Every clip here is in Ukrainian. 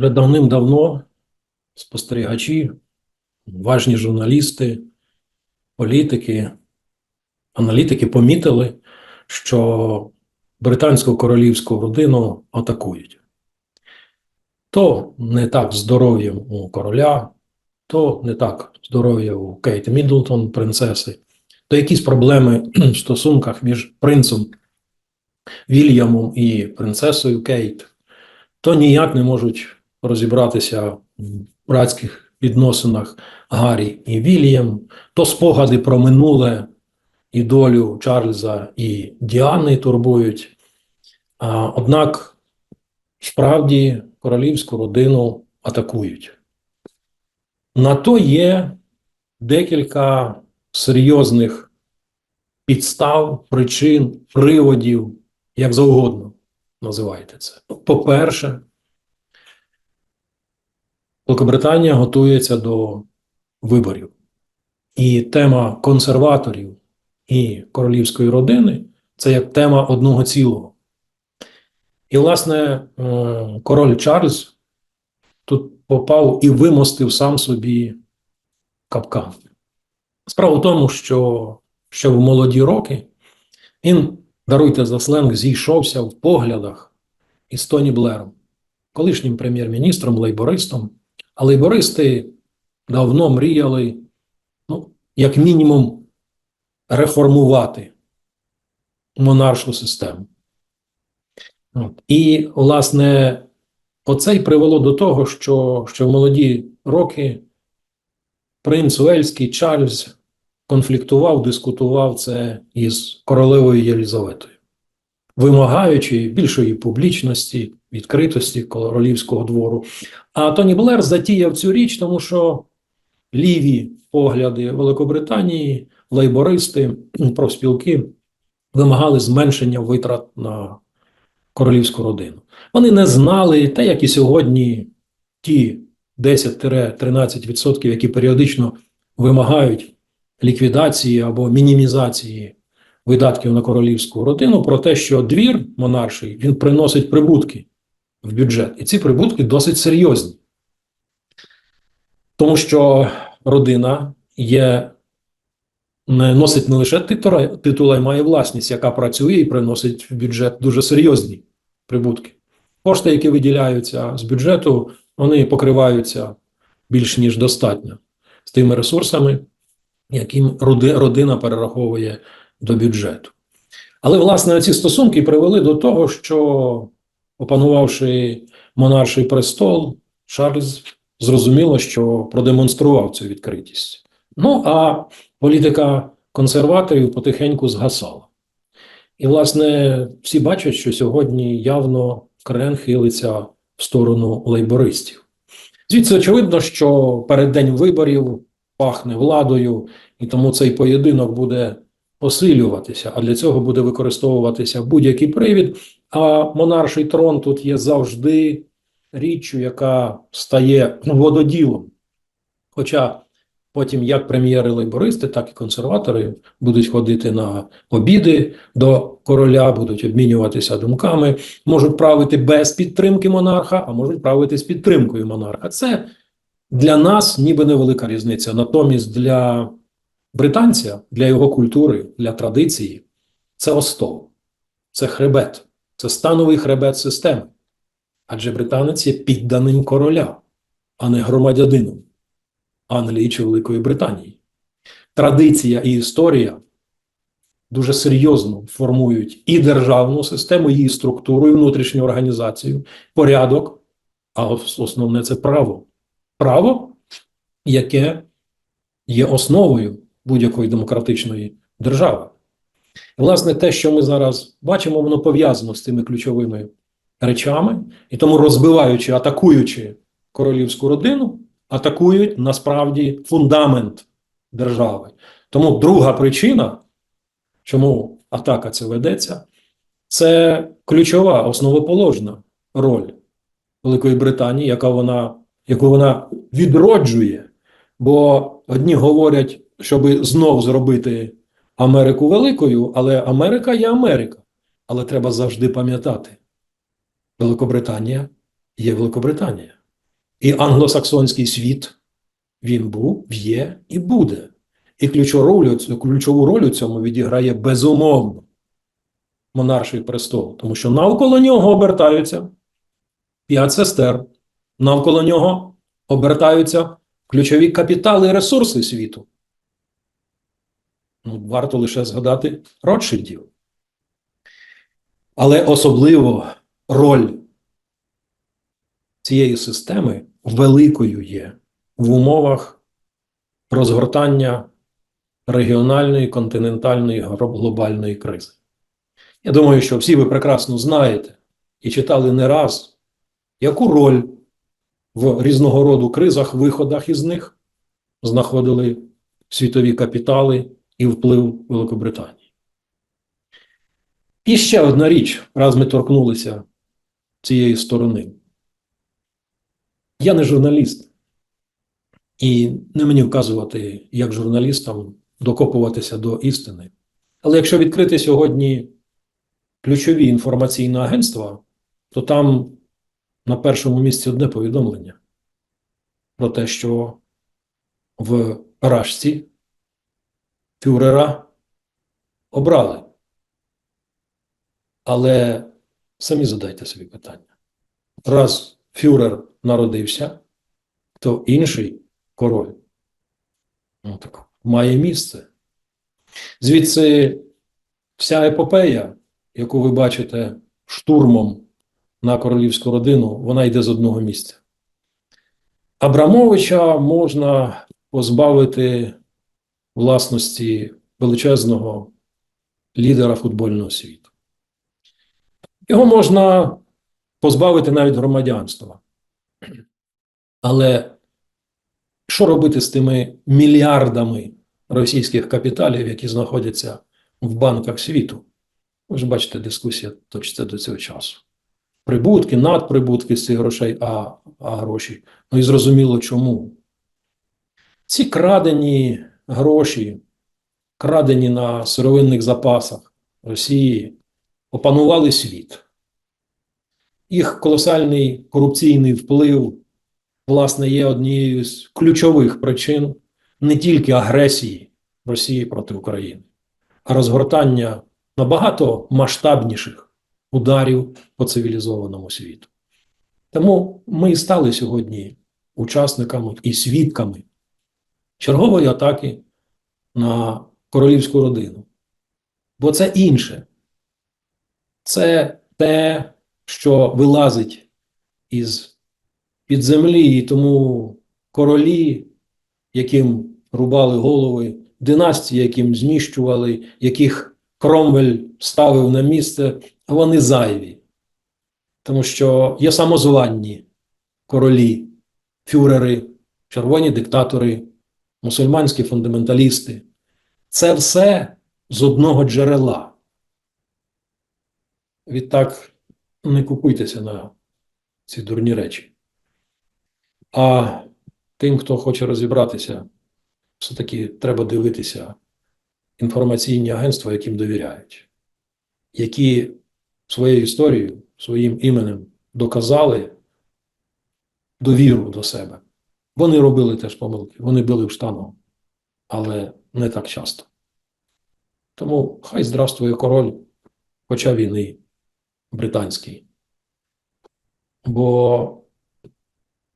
Вже давним-давно спостерігачі, важні журналісти, політики, аналітики помітили, що британську королівську родину атакують. То не так здоров'ям у короля, то не так здоров'я у Кейт Міддлтон, принцеси, то якісь проблеми в стосунках між принцем Вільямом і принцесою Кейт, то ніяк не можуть розібратися в братських відносинах Гаррі і Вільям, то спогади про минуле і долю Чарльза і Діани турбують. Однак справді королівську родину атакують. На то є декілька серйозних підстав, причин, приводів, як завгодно називайте це. По-перше, Великобританія готується до виборів. І тема консерваторів і королівської родини це як тема одного цілого. І, власне, е, король Чарльз тут попав і вимостив сам собі капкан. Справа в тому, що ще в молоді роки він, даруйте за сленг, зійшовся в поглядах із Тоні Блером, колишнім прем'єр-міністром, лейбористом. А лейбористи давно мріяли, ну, як мінімум, реформувати монаршу систему. От. І, власне, оце й привело до того, що, що в молоді роки принц Уельський Чарльз конфліктував, дискутував це із королевою Єлізаветою, вимагаючи більшої публічності, відкритості королівського двору. А Тоні Блер затіяв цю річ, тому що ліві погляди Великобританії, лейбористи, профспілки вимагали зменшення витрат на королівську родину. Вони не знали, те, як і сьогодні, ті 10-13%, які періодично вимагають ліквідації або мінімізації видатків на королівську родину, про те, що двір монарший він приносить прибутки в бюджет. І ці прибутки досить серйозні. Тому що родина є, носить не лише титула, і має власність, яка працює і приносить в бюджет дуже серйозні прибутки. Кошти, які виділяються з бюджету, вони покриваються більш ніж достатньо з тими ресурсами, яким родина перераховує до бюджету. Але, власне, ці стосунки привели до того, що, опанувавши монарший престол, Чарльз зрозуміло, що продемонстрував цю відкритість. Ну, а політика консерваторів потихеньку згасала. І, власне, всі бачать, що сьогодні явно крен хилиться в сторону лейбористів. Звідси очевидно, що переддень виборів пахне владою, і тому цей поєдинок буде посилюватися, а для цього буде використовуватися будь-який привід. А монарший трон тут є завжди річчю, яка стає вододілом. Хоча потім як прем'єри-лейбористи, так і консерватори будуть ходити на обіди до короля, будуть обмінюватися думками, можуть правити без підтримки монарха, а можуть правити з підтримкою монарха. Це для нас ніби невелика різниця. Натомість для британця, для його культури, для традиції це остов, це хребет, це становий хребет системи. Адже британець є підданим короля, а не громадянином Англії чи Великої Британії. Традиція і історія дуже серйозно формують і державну систему, її структуру, і внутрішню організацію, порядок, а основне це право. Право, яке є основою будь-якої демократичної держави. І, власне, те, що ми зараз бачимо, воно пов'язано з цими ключовими речами, і тому розбиваючи, атакуючи королівську родину, атакують насправді фундамент держави. Тому друга причина, чому атака ця ведеться, це ключова, основоположна роль Великої Британії, яка вона, яку вона відроджує. Бо одні говорять, щоб знов зробити Америку великою, але Америка є Америка. Але треба завжди пам'ятати, Великобританія є Великобританія. І англосаксонський світ він був, є і буде. І ключову роль, у цьому відіграє безумовно монарший престол, тому що навколо нього обертаються п'ять сестер, навколо нього обертаються ключові капітали і ресурси світу. Ну, варто лише згадати Ротшильдів. Але особливо роль цієї системи великою є в умовах розгортання регіональної, континентальної, глобальної кризи. Я думаю, що всі ви прекрасно знаєте і читали не раз, яку роль в різного роду кризах, виходах із них знаходили світові капітали і вплив Великобританії. І ще одна річ, раз ми торкнулися цієї сторони. Я не журналіст, і не мені вказувати, як журналістам докопуватися до істини. Але якщо відкрити сьогодні ключові інформаційні агентства, то там на першому місці одне повідомлення про те, що в Рашці фюрера обрали. Але самі задайте собі питання. Раз фюрер народився, то інший король ну, так, має місце. Звідси вся епопея, яку ви бачите штурмом на королівську родину, вона йде з одного місця. Абрамовича можна позбавити власності величезного лідера футбольного світу. Його можна позбавити навіть громадянства. Але що робити з тими мільярдами російських капіталів, які знаходяться в банках світу? Ви ж бачите, дискусія точиться до цього часу. Прибутки, надприбутки з цих грошей, а, а гроші. Ну і зрозуміло чому. Ці крадені гроші, крадені на сировинних запасах Росії, опанували світ. Їх колосальний корупційний вплив, власне, є однією з ключових причин не тільки агресії Росії проти України, а розгортання набагато масштабніших ударів по цивілізованому світу. Тому ми і стали сьогодні учасниками і свідками чергової атаки на королівську родину. Бо це інше. Це те, що вилазить із під землі, і тому королі, яким рубали голови, династії, яким зміщували, яких Кромвель ставив на місце, вони зайві. Тому що є самозванні королі, фюрери, червоні диктатори, мусульманські фундаменталісти. Це все з одного джерела. Відтак не купуйтеся на ці дурні речі. А тим, хто хоче розібратися, все-таки треба дивитися інформаційні агентства, яким довіряють, які своєю історією, своїм іменем доказали довіру до себе. Вони робили теж помилки, вони били в штангу, але не так часто. Тому хай здравствує король, хоча він і британський. Бо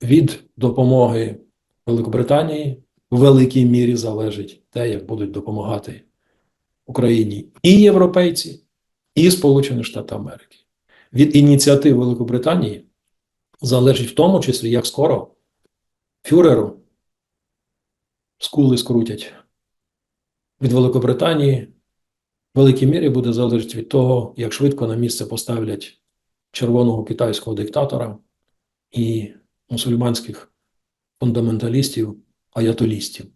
від допомоги Великобританії в великій мірі залежить те, як будуть допомагати Україні і європейці, і Сполучені Штати Америки. Від ініціатив Великобританії залежить в тому числі, як скоро фюреру скули скрутять. Від Великобританії в великій мірі буде залежати від того, як швидко на місце поставлять червоного китайського диктатора і мусульманських фундаменталістів, аятолістів.